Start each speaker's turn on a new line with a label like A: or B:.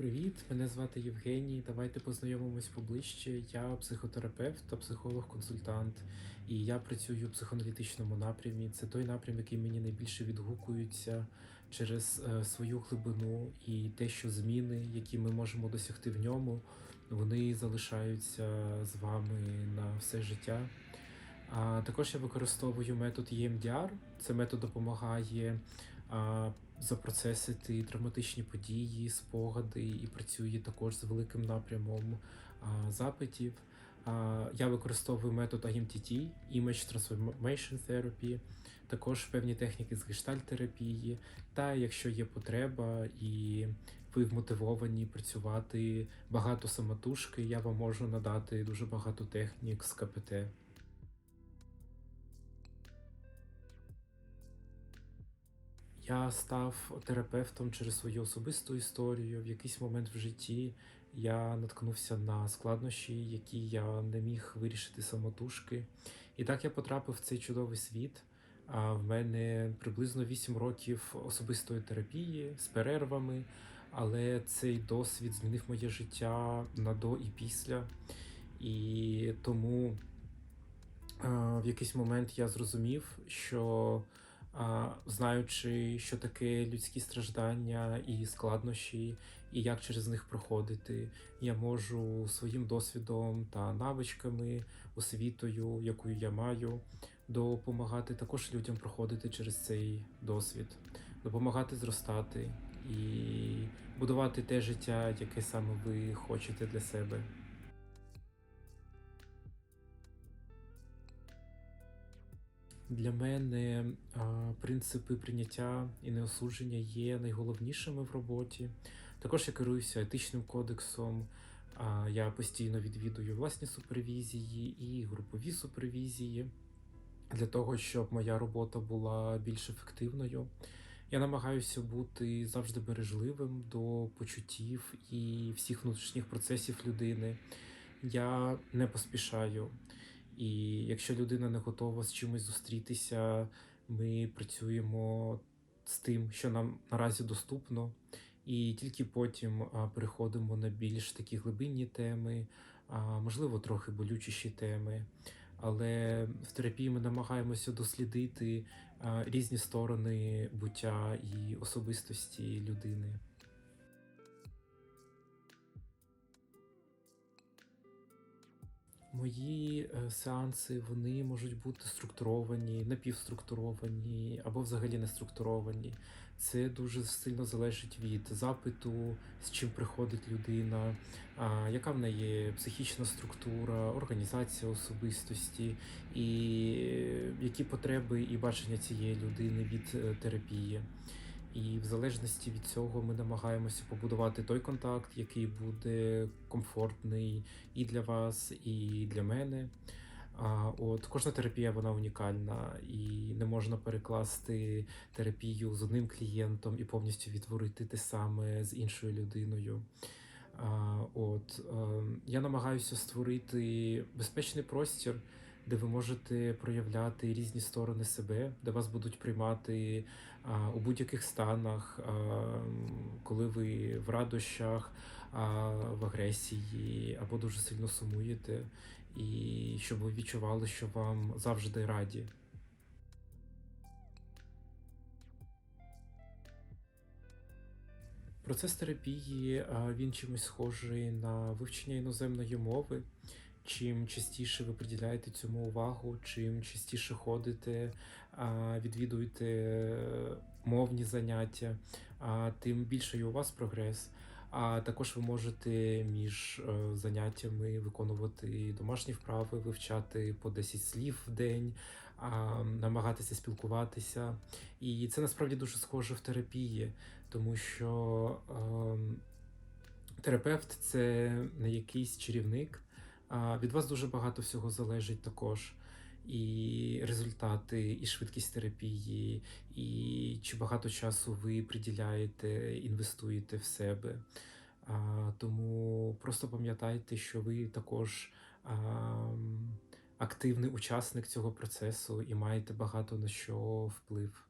A: Привіт, мене звати Євгеній. Давайте познайомимось поближче. Я психотерапевт та психолог-консультант, і я працюю в психоаналітичному напрямі. Це той напрям, який мені найбільше відгукується через е, свою глибину і те, що зміни, які ми можемо досягти в ньому, вони залишаються з вами на все життя. А також я використовую метод EMDR. Це метод допомагає запроцесити травматичні події, спогади і працює також з великим напрямом а, запитів. А, я використовую метод IMTT, Image Transformation Therapy, також певні техніки з гештальтерапії. Та якщо є потреба і ви вмотивовані працювати багато самотужки, я вам можу надати дуже багато технік з КПТ. Я став терапевтом через свою особисту історію. В якийсь момент в житті я наткнувся на складнощі, які я не міг вирішити самотужки. І так я потрапив в цей чудовий світ. А в мене приблизно 8 років особистої терапії з перервами, але цей досвід змінив моє життя на до і після. І тому в якийсь момент я зрозумів, що знаючи, що таке людські страждання і складнощі, і як через них проходити, я можу своїм досвідом та навичками, освітою, яку я маю, допомагати також людям проходити через цей досвід, допомагати зростати і будувати те життя, яке саме ви хочете для себе. Для мене принципи прийняття і неосудження є найголовнішими в роботі. Також я керуюся етичним кодексом. Я постійно відвідую власні супервізії і групові супервізії для того, щоб моя робота була більш ефективною. Я намагаюся бути завжди бережливим до почуттів і всіх внутрішніх процесів людини. Я не поспішаю. І якщо людина не готова з чимось зустрітися, ми працюємо з тим, що нам наразі доступно, і тільки потім переходимо на більш такі глибинні теми, можливо, трохи болючіші теми. Але в терапії ми намагаємося дослідити різні сторони буття і особистості людини. Мої е, сеанси вони можуть бути структуровані, напівструктуровані або взагалі не структуровані. Це дуже сильно залежить від запиту, з чим приходить людина, яка в неї психічна структура, організація особистості, і е, які потреби і бачення цієї людини від е, терапії. І в залежності від цього ми намагаємося побудувати той контакт, який буде комфортний і для вас, і для мене. А от кожна терапія вона унікальна, і не можна перекласти терапію з одним клієнтом і повністю відтворити те саме з іншою людиною. А, От е, я намагаюся створити безпечний простір, де ви можете проявляти різні сторони себе, де вас будуть приймати а, у будь-яких станах, а, коли ви в радощах, а, в агресії або дуже сильно сумуєте, і щоб ви відчували, що вам завжди раді. Процес терапії він чимось схожий на вивчення іноземної мови. Чим частіше ви приділяєте цьому увагу, чим частіше ходите, відвідуєте мовні заняття, тим більший у вас прогрес. А також ви можете між е, заняттями виконувати домашні вправи, вивчати по 10 слів в день, намагатися спілкуватися. І це насправді дуже схоже в терапії, тому що ем, терапевт це не якийсь чарівник. Від вас дуже багато всього залежить також. І результати, і швидкість терапії, і чи багато часу ви приділяєте, інвестуєте в себе. А, Тому просто пам'ятайте, що ви також а, активний учасник цього процесу і маєте багато на що вплив.